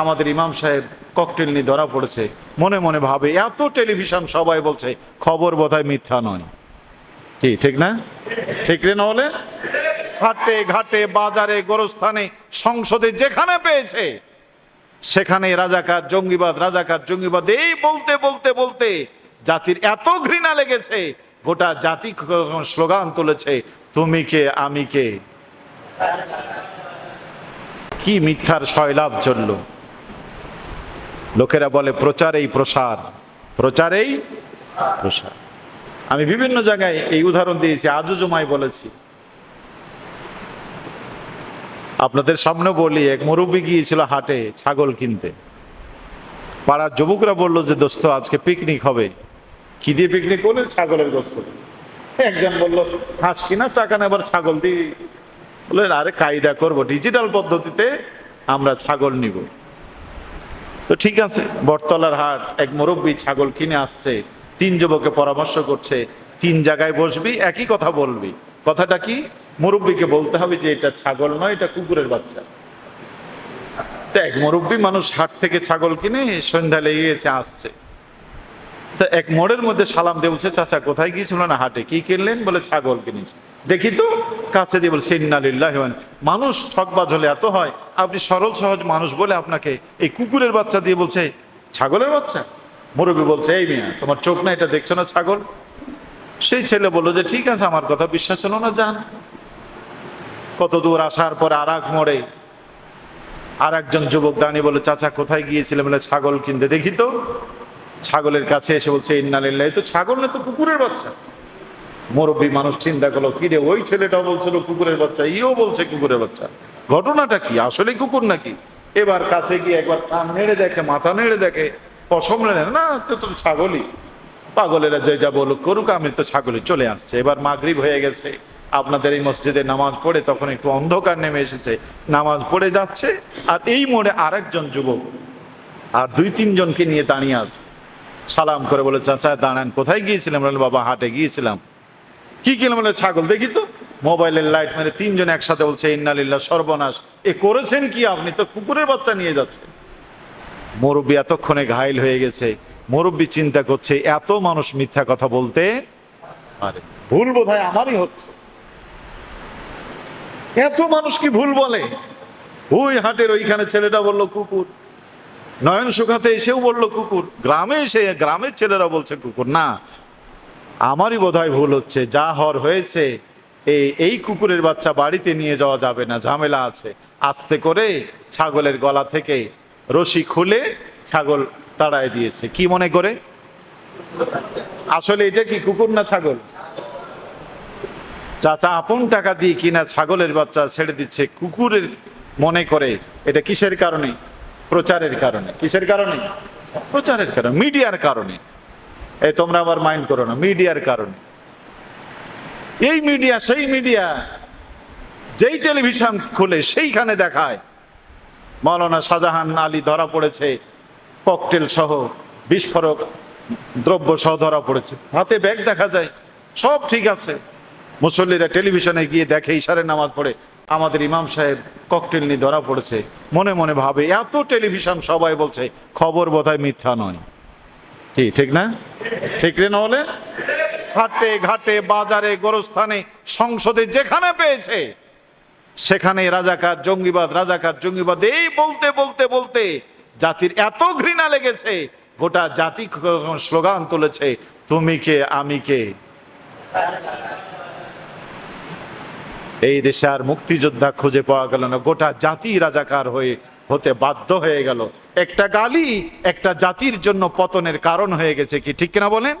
আমাদের ইমাম সাহেব ককটেল নিয়ে ধরা পড়েছে। মনে মনে ভাবে, এত টেলিভিশন সবাই বলছে, খবর বোধহয় মিথ্যা নয়। কি, ঠিক না? ঠিক না বলে হাটে ঘাটে, বাজারে, গোরস্থানে, সংসদে যেখানে পেয়েছে, সেখানে রাজাকার, জঙ্গিবাদ রাজাকার, জঙ্গিবাদ, এই বলতে বলতে বলতে জাতির এত ঘৃণা লেগেছে, গোটা জাতি স্লোগান তুলেছে, তুমি কে, আমি কে? কি মিথ্যার শয়লাভ চলল। লোকেরা বলে, প্রচারেই প্রসার। প্রচারেই প্রসার। আমি বিভিন্ন জায়গায় এই উদাহরণ দিয়েছি, আজও জমায় বলেছি। আপনাদের সামনে বলি, এক মুরব্বী গিয়েছিল হাটে ছাগল কিনতে। পাড়ার যুবকরা বলল যে, দোস্ত, আজকে পিকনিক হবে। কি দিয়ে পিকনিক করলে ছাগলের গোস্ত? একজন বলল, হাঁস কিনা টাকা নেবার ছাগল দিয়ে বলে আরে কায়দা করব। ডিজিটাল পদ্ধতিতে আমরা ছাগল নিব। তো ঠিক আছে, বটতলার হাট এক মুরব্বী ছাগল কিনে আসছে, তিন যুবকে পরামর্শ করছে, তিন জায়গায় বসবি, একই কথা বলবি। কথাটা কি? মুরব্বীকে বলতে হবে যে এটা ছাগল নয়, এটা কুকুরের বাচ্চা। তো এক মুরব্বী মানুষ হাট থেকে ছাগল কিনে সন্ধ্যা লেগে গেছে আসছে। তা এক মোড়ের মধ্যে সালাম দিয়ে বলছে চাচা, কোথায় গিয়েছিল না হাটে? কি কিনলেন? বলে, ছাগল কিনেছি। দেখি তো, কাছে দিয়ে বলছে ইন্নালিল্লাহ মানুষ ঠকবাজ হলে এত হয়, আপনি সরল সহজ মানুষ বলে আপনাকে এই কুকুরের বাচ্চা দিয়ে বলছে, ছাগলের বাচ্চা? মুরব্বী বলছে, এই মিয়া, তোমার চোখ না, এটা দেখছ না ছাগল? সেই ছেলে বলল যে, ঠিক আছে, আমার কথা বিশ্বাস হলো না, যান। কত দূর আসার পর আর এক মোড়ে আর একজন যুবক দাঁড়িয়ে বলে চাচা, কোথায় গিয়েছিলেন? বলে, ছাগল কিনতে। দেখি তো, ছাগলের কাছে এসে বলছে ইন্নালিল্লাহ তো ছাগল না, তো কুকুরের বাচ্চা। মুরব্বী মানুষ চিন্তা করল, কি রে, ওই ছেলেটাও বলছিল কুকুরের বাচ্চা, ইও বলছে কুকুরের বাচ্চা। ঘটনাটা কি? আসলে কুকুর নাকি? এবার কাছে গিয়ে একবার কান নেড়ে দেখে, মাথা নেড়ে দেখে, পশম নেড়ে না, তো তো ছাগলই। পাগলেরা যে যা বলুক করুক, আমি তো ছাগলই। চলে আসছে। এবার মাগরিব হয়ে গেছে। আপনাদের এই মসজিদে নামাজ পড়ে তখন একটু অন্ধকার নেমে এসেছে। নামাজ পড়ে যাচ্ছে, আর এই মোড়ে আরেকজন যুবক আর দুই, তিনজনকে নিয়ে দাঁড়িয়ে আছে। সালাম করে বলে, চাচা, দাঁড়ান, কোথায় গিয়েছিলাম? বাবা, হাটে গিয়েছিলাম। কি কিনলাম বলে ছাগল? দেখি তো। মোবাইলের লাইট মেরে তিনজন একসাথে বলছে, ইন্নালিল্লাহ, সর্বনাশ। এ করেছেন কি আপনি? তো কুকুরের বাচ্চা নিয়ে যাচ্ছেন মুরব্বী এতক্ষণে ঘাইল হয়ে গেছে। মুরব্বী চিন্তা করছে, এত মানুষ মিথ্যা কথা বলতে পারে। ভুল বোধহয় আমারই হচ্ছে। এত মানুষ কি ভুল বলে? ওই হাটের ওইখানে ছেলেটা বলল, কুকুর। নয়ন সুখাতে এসেও বলল, কুকুর। গ্রামে এসে, গ্রামের ছেলেরা বলছে, কুকুর। না আমারই বোধহয় ভুল হচ্ছে, যা হর হয়েছে, এই এই কুকুরের বাচ্চা বাড়িতে নিয়ে যাওয়া যাবে না, ঝামেলা আছে। আস্তে করে ছাগলের গলা থেকে রশি খুলে ছাগল তাড়ায় দিয়েছে। কি মনে করে? আসলে এটা কি কুকুর না ছাগল? চাচা, আপন টাকা দিয়ে কিনা ছাগলের বাচ্চা ছেড়ে দিচ্ছে, কুকুরের মনে করে, এটা কিসের কারণে? প্রচারের কারণে। কিসের কারণে? প্রচারের কারণে, মিডিয়ার কারণে। এই তোমরা আবার মাইন্ড করো না, মিডিয়ার কারণে। এই মিডিয়া, সেই মিডিয়া, যেই টেলিভিশন খুলে, সেইখানে দেখায়। মৌলানা শাহজাহান আলী ধরা পড়েছে ককটেল সহ বিস্ফোরক দ্রব্য সহ ধরা পড়েছে। হাতে ব্যাগ দেখা যায়, সব ঠিক আছে। মুসল্লিরা টেলিভিশনে গিয়ে দেখে, ইশারে নামাজ পড়ে। আমাদের ইমাম সাহেব ককটেল নিয়ে ধরা পড়েছে। মনে মনে ভাবে, এত টেলিভিশন সবাই বলছে, খবর বোধহয় মিথ্যা নয়। কি, ঠিক না? ঠিক রে নহলে হাটে ঘাটে, বাজারে, গোরস্থানে, সংসদে যেখানে পেয়েছে, সেখানে রাজাকার, জঙ্গিবাদ রাজাকার, জঙ্গিবাদ, এই বলতে বলতে বলতে জাতির এত ঘৃণা লেগেছে, গোটা জাতি স্লোগান তুলেছে, তুমি কে, আমি কে? এই দেশে আর মুক্তিযোদ্ধা খুঁজে পাওয়া গেল না, গোটা জাতি রাজাকার হয়ে হতে বাধ্য হয়ে গেল। একটা গালি একটা জাতির জন্য পতনের কারণ হয়ে গেছে কি? ঠিক কিনা বলেন?